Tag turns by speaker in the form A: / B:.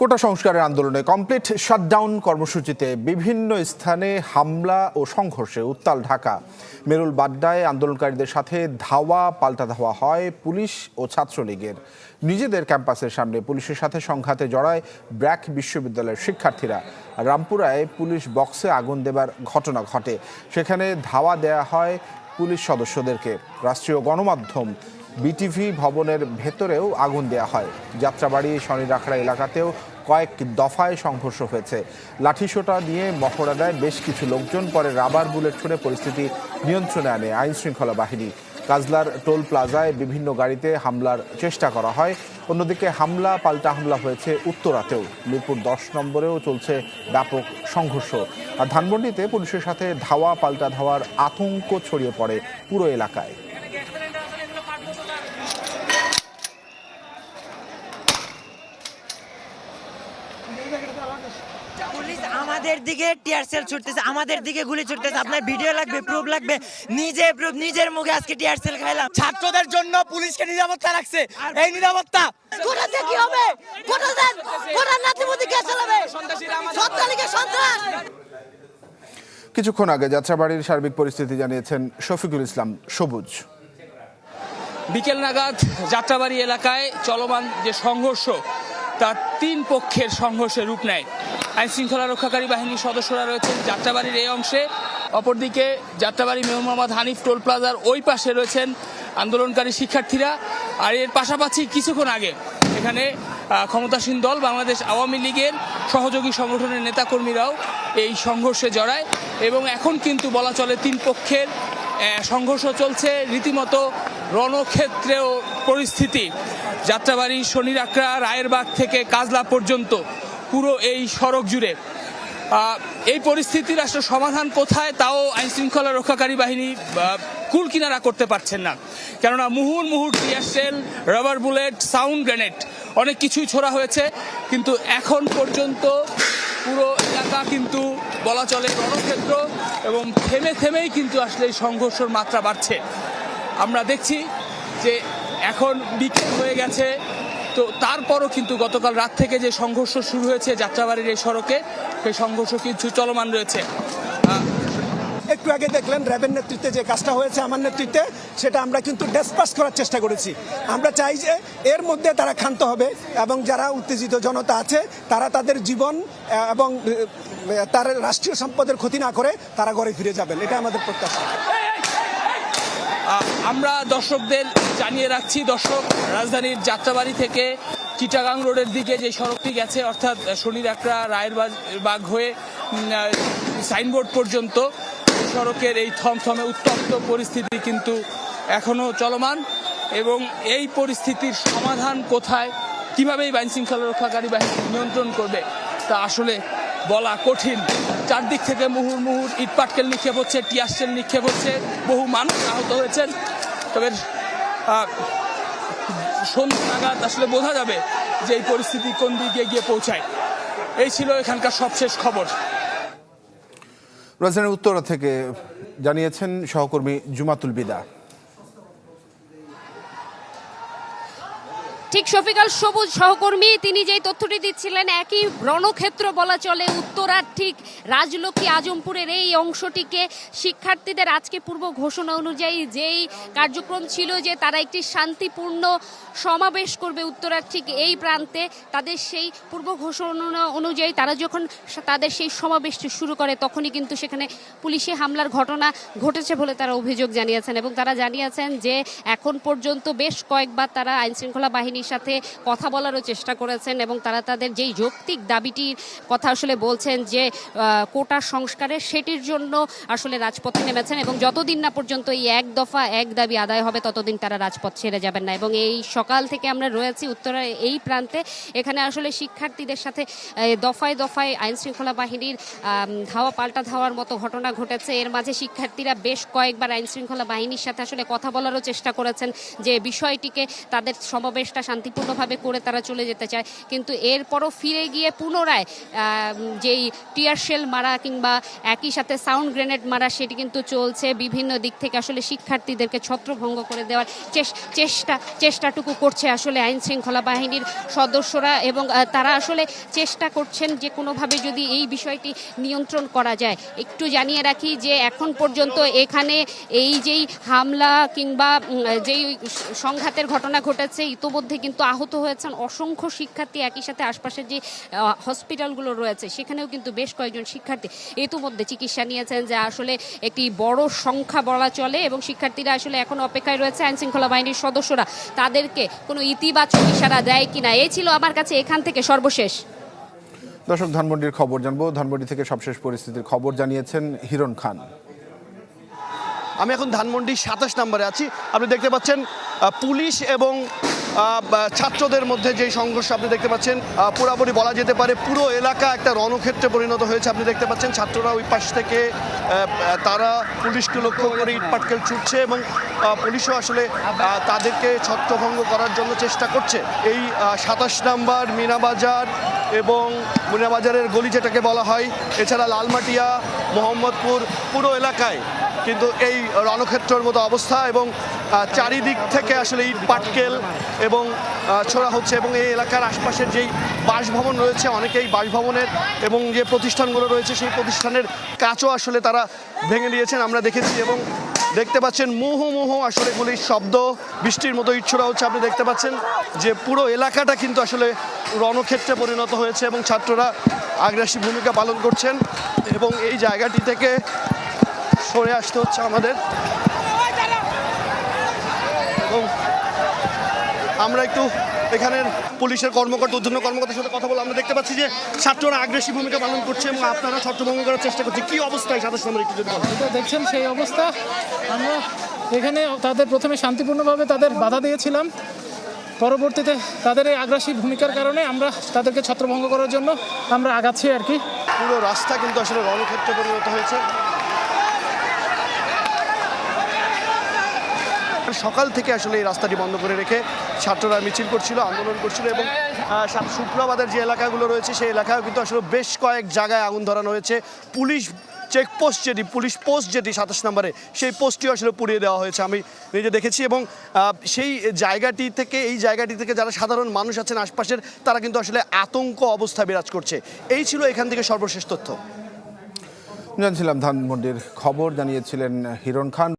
A: কোটা সংস্কারের আন্দোলনে complete shutdown কর্মসূচিতে বিভিন্ন স্থানে হামলা ও সংঘর্ষে উত্তাল ঢাকা। মেরুল বাড্ডায় আন্দোলনকারীদের সাথে ধাওয়া, পাল্টা ধাওয়া হয় পুলিশ ও ছাত্রলীগের। নিজেদের ক্যাম্পাসের সামনে পুলিশের সাথে সংঘাতে জড়ায় ব্র্যাক বিশ্ববিদ্যালয়ের শিক্ষার্থীরা। রামপুরায় পুলিশ বক্সে আগুন দেবার ঘটনা ঘটে। সেখানে ধাওয়া দেয়া হয় পুলিশ সদস্যদেরকে। রাষ্ট্রীয় গণমাধ্যম বিটিভি ভবনের ভেতরেও আগুন দেয়া হয়। যাত্রাবাড়ি, শনিরাখড়া এলাকাতেও কয়েক দফায় সংঘর্ষ হয়েছে। লাঠিসোটা নিয়ে মহড়া দেয় বেশ কিছু লোকজন, পরে রাবার বুলেট ছুড়ে পরিস্থিতি নিয়ন্ত্রণে আনে আইন শৃঙ্খলা বাহিনী। কাজলার টোল প্লাজায় বিভিন্ন গাড়িতে হামলার চেষ্টা করা হয়। অন্যদিকে হামলা, পাল্টা হামলা হয়েছে উত্তরাতেও। মিরপুর দশ নম্বরেও চলছে ব্যাপক সংঘর্ষ। আর ধানমন্ডিতে পুলিশের সাথে ধাওয়া, পাল্টা ধাওয়ার আতঙ্ক ছড়িয়ে পড়ে পুরো এলাকায়।
B: পুলিশ আমাদের দিকে টিয়ার সেল ছুটতেছে আমাদের দিকে গুলি ছুটতেছে। আপনার ভিডিও লাগবে প্রুফ লাগবে। নিজে প্রুফ নিজের মুখে আজকে টিয়ার সেল খাইলাম।
C: ছাত্রদের জন্য পুলিশকে নিরাপত্তা রাখছে। এই নিরাপত্তা।
D: কোটাতে কি হবে? কোটাতে কোটার নাতিমতি কে চালাবে? সন্ত্রালীকে সন্ত্রাস
A: কিছুক্ষণ আগে যাত্রাবাড়ির সার্বিক পরিস্থিতি জানিয়েছেন শফিকুল ইসলাম সবুজ।
E: বিকেল নাগাদ যাত্রাবাড়ি এলাকায় চলমান যে সংঘর্ষ তার তিন পক্ষের সংঘর্ষে রূপ নেয়। আইন শৃঙ্খলা রক্ষাকারী বাহিনীর সদস্যরা রয়েছেন যাত্রাবাড়ির এই অংশে। অপরদিকে যাত্রাবাড়ি মেয়র মোহাম্মদ হানিফ টোল প্লাজার ওই পাশে রয়েছেন আন্দোলনকারী শিক্ষার্থীরা। আর এর পাশাপাশি কিছুক্ষণ আগে এখানে ক্ষমতাসীন দল বাংলাদেশ আওয়ামী লীগের সহযোগী সংগঠনের নেতাকর্মীরাও এই সংঘর্ষে জড়ায় এবং এখন কিন্তু বলা চলে তিন পক্ষের সংঘর্ষ চলছে। রীতিমতো রণক্ষেত্রেও পরিস্থিতি। যাত্রাবাড়ি শনিরাকড়া, রায়েরবাগ থেকে কাজলা পর্যন্ত পুরো এই সড়ক জুড়ে। এই পরিস্থিতির আসলে সমাধান কোথায় তাও আইনশৃঙ্খলা রক্ষাকারী বাহিনী কুল কিনারা করতে পারছেন না। কেননা মুহুর মুহুর tear shell rubber bullet, sound grenade অনেক কিছুই ছোড়া হয়েছে। কিন্তু এখন পর্যন্ত পুরো এলাকা কিন্তু বলা চলে রণক্ষেত্র এবং থেমে থেমেই কিন্তু আসলে এই সংঘর্ষের মাত্রা বাড়ছে। আমরা দেখছি যে এখন বিকেল হয়ে গেছে। তো তারপরও কিন্তু গতকাল রাত থেকে যে সংঘর্ষ শুরু হয়েছে যাত্রাবাড়ির এই সড়কে, সেই সংঘর্ষ কিছু চলমান রয়েছে।
F: একটু আগে দেখলেন র্যাবের নেতৃত্বে যে কাজটা হয়েছে আমার নেতৃত্বে, সেটা আমরা কিন্তু ডেসপাস করার চেষ্টা করেছি। আমরা চাই যে এর মধ্যে তারা ক্ষান্ত হবে এবং যারা উত্তেজিত জনতা আছে, তারা তাদের জীবন এবং তার রাষ্ট্রীয় সম্পদের ক্ষতি না করে তারা ঘরে ফিরে যাবেন। এটা আমাদের প্রত্যাশা।
E: আমরা দর্শকদের জানিয়ে রাখছি, দর্শক, রাজধানীর যাত্রাবাড়ি থেকে চিটাগাং রোডের দিকে যে সড়কটি গেছে, অর্থাৎ শনির একরা রায়ের বাগ হয়ে সাইনবোর্ড পর্যন্ত সড়কের এই থমথমে উত্তপ্ত পরিস্থিতি কিন্তু এখনও চলমান এবং এই পরিস্থিতির সমাধান কোথায়, কীভাবে এই আইন শৃঙ্খলা রক্ষাকারী বাহিনী নিয়ন্ত্রণ করবে, তা আসলে বলা কঠিন। চারদিক থেকে মুহুর মুহুর ইটপাটকেল নিক্ষেপ হচ্ছে টিয়ারশেল নিক্ষেপ হচ্ছে, বহু মানুষ আহত হয়েছেন। তবে সন্ধ্যা নাগাদ আসলে বোঝা যাবে যে এই পরিস্থিতি কোন দিকে গিয়ে পৌঁছায়। এই ছিল এখানকার সবশেষ খবর।
A: রাজধানীর উত্তরা থেকে জানিয়েছেন সহকর্মী জুমাতুল বিদা।
G: ঠিক শফিকাল সবুজ সহকর্মী, তিনি যেই তথ্যটি দিচ্ছিলেন, একই রণক্ষেত্র বলা চলে উত্তরার ঠিক রাজলক্ষ্মী আজমপুরের এই অংশটিকে। শিক্ষার্থীদের আজকে পূর্ব ঘোষণা অনুযায়ী যেই কার্যক্রম ছিল যে তারা একটি শান্তিপূর্ণ সমাবেশ করবে উত্তরার ঠিক এই প্রান্তে, তাদের সেই পূর্ব ঘোষণা অনুযায়ী তারা যখন তাদের সেই সমাবেশটি শুরু করে, তখনই কিন্তু সেখানে পুলিশে হামলার ঘটনা ঘটেছে বলে তারা অভিযোগ জানিয়েছেন এবং তারা জানিয়েছেন যে এখন পর্যন্ত বেশ কয়েকবার তারা আইনশৃঙ্খলা বাহিনীর সাথে কথা বলারও চেষ্টা করেছেন এবং তারা তাদের যেই যৌক্তিক দাবিটির কথা আসলে বলছেন যে কোটা সংস্কারের সেটির জন্য আসলে রাজপথে নেমেছেন এবং যতদিন না পর্যন্ত এই এক দফা এক দাবি আদায় হবে, ততদিন তারা রাজপথ ছেড়ে যাবেন না এবং এই সকাল থেকে আমরা রয়েছি উত্তরা এই প্রান্তে। এখানে আসলে শিক্ষার্থীদের সাথে দফায় দফায় আইন শৃঙ্খলা বাহিনীর ধাওয়া পাল্টা ধাওয়ার মতো ঘটনা ঘটেছে। এর মাঝে শিক্ষার্থীরা বেশ কয়েকবার আইন শৃঙ্খলা বাহিনীর সাথে আসলে কথা বলারও চেষ্টা করেছেন যে, বিষয়টিকে তাদের সমাবেশটা শান্তিপূর্ণভাবে করে তারা চলে যেতে চায়। কিন্তু এরপরও ফিরে গিয়ে পুনরায় যেই টিয়ার শেল মারা কিংবা একই সাথে সাউন্ড গ্রেনেড মারা, সেটি কিন্তু চলছে বিভিন্ন দিক থেকে। আসলে শিক্ষার্থীদেরকে ছত্রভঙ্গ করে দেওয়ার চেষ্টা চেষ্টাটুকু করছে আসলে আইন শৃঙ্খলা বাহিনীর সদস্যরা এবং তারা আসলে চেষ্টা করছেন যে কোনোভাবে যদি এই বিষয়টি নিয়ন্ত্রণ করা যায়। একটু জানিয়ে রাখি যে এখন পর্যন্ত এখানে এই যেই হামলা কিংবা যেই সংঘাতের ঘটনা ঘটেছে, ইতোমধ্যে কিন্তু আহত হয়েছেন অসংখ্য শিক্ষার্থী একই সাথে আশপাশের যে হসপিটালগুলো রয়েছে সেখানেও কিন্তু বেশ কয়েকজন শিক্ষার্থী ইতোমধ্যে চিকিৎসা নিয়েছেন যা আসলে একটি বড় সংখ্যা বলা চলে এবং শিক্ষার্থীরা আসলে এখন অপেক্ষায় রয়েছে আইন শৃঙ্খলা বাহিনীর সদস্যরা। তাদেরকে কোনো ইতিবাচক ইশারা দেয় কিনা? এই ছিল আমার কাছে এখান থেকে সর্বশেষ।
A: দর্শক ধানমন্ডির খবর জানব। ধানমন্ডি থেকে সবশেষ পরিস্থিতির খবর জানিয়েছেন হিরণ খান।
H: আমি এখন ধানমন্ডি সাতাশ নম্বরে আছি। আপনি দেখতে পাচ্ছেন পুলিশ এবং ছাত্রদের মধ্যে যে সংঘর্ষ আপনি দেখতে পাচ্ছেন পুরাপুরি বলা যেতে পারে পুরো এলাকা একটা রণক্ষেত্রে পরিণত হয়েছে। আপনি দেখতে পাচ্ছেন ছাত্ররা ওই পাশ থেকে তারা পুলিশকে লক্ষ্য করে ইটপাটকেল ছুটছে এবং পুলিশও আসলে তাদেরকে ছত্রভঙ্গ করার জন্য চেষ্টা করছে। এই সাতাশ নাম্বার মিনাবাজার এবং মিনাবাজারের গলি যেটাকে বলা হয়, এছাড়া লালমাটিয়া, মোহাম্মদপুর, পুরো এলাকায় কিন্তু এই রণক্ষেত্রের মতো অবস্থা এবং চারিদিক থেকে আসলে ইট, পাটকেল এবং ছোড়া হচ্ছে এবং এই এলাকার আশপাশের যেই বাসভবন রয়েছে, অনেকেই বাসভবনের এবং যে প্রতিষ্ঠানগুলো রয়েছে, সেই প্রতিষ্ঠানের কাজও আসলে তারা ভেঙে দিয়েছেন। আমরা দেখেছি এবং দেখতে পাচ্ছেন মুহু মুহু আসলে গুলির শব্দ, বৃষ্টির মতো ইট ছোড়া হচ্ছে। আপনি দেখতে পাচ্ছেন যে পুরো এলাকাটা কিন্তু আসলে রণক্ষেত্রে পরিণত হয়েছে এবং ছাত্ররা আগ্রাসী ভূমিকা পালন করছেন এবং এই জায়গাটি থেকে সরে আসতে হচ্ছে আমাদের। এবং আমরা একটু এখানের পুলিশের কর্মকর্তা উদ্যোগ কর্মকর্তার সাথে কথা বলে আমরা দেখতে পাচ্ছি যে ছাত্ররা আগ্রাসী ভূমিকা পালন করছে এবং আপনারা ছত্রভঙ্গ করার চেষ্টা করছে কি অবস্থায় সাতাশ নম্বর একটু যদি
I: দেখছেন সেই অবস্থা। আমরা এখানে তাদের প্রথমে শান্তিপূর্ণভাবে তাদের বাধা দিয়েছিলাম। পরবর্তীতে তাদের এই আগ্রাসী ভূমিকার কারণে আমরা তাদেরকে ছত্রভঙ্গ করার জন্য আমরা আগাচ্ছি আর কি।
H: পুরো রাস্তা কিন্তু আসলে রণক্ষেত্রে পরিণত হয়েছে। সকাল থেকে আসলে এই রাস্তাটি বন্ধ করে রেখে ছাত্ররা মিছিল করছিল, আন্দোলন করছিল এবং শুক্রবাদের যে এলাকাগুলো রয়েছে সেই এলাকায় কিন্তু আসলে বেশ কয়েক জায়গায় আগুন ধরানো হয়েছে। পুলিশ চেকপোস্ট যেটি, পুলিশ পোস্ট যেটি সাতাশ নম্বরে, সেই পোস্টটিও আসলে পুড়িয়ে দেওয়া হয়েছে আমি নিজে দেখেছি এবং সেই জায়গাটি থেকে, এই জায়গাটি থেকে যারা সাধারণ মানুষ আছেন আশপাশের, তারা কিন্তু আসলে আতঙ্ক অবস্থা বিরাজ করছে। এই ছিল এখান থেকে সর্বশেষ তথ্য।
A: জানছিলাম ধানমন্ডির খবর, জানিয়েছিলেন হিরণ খান।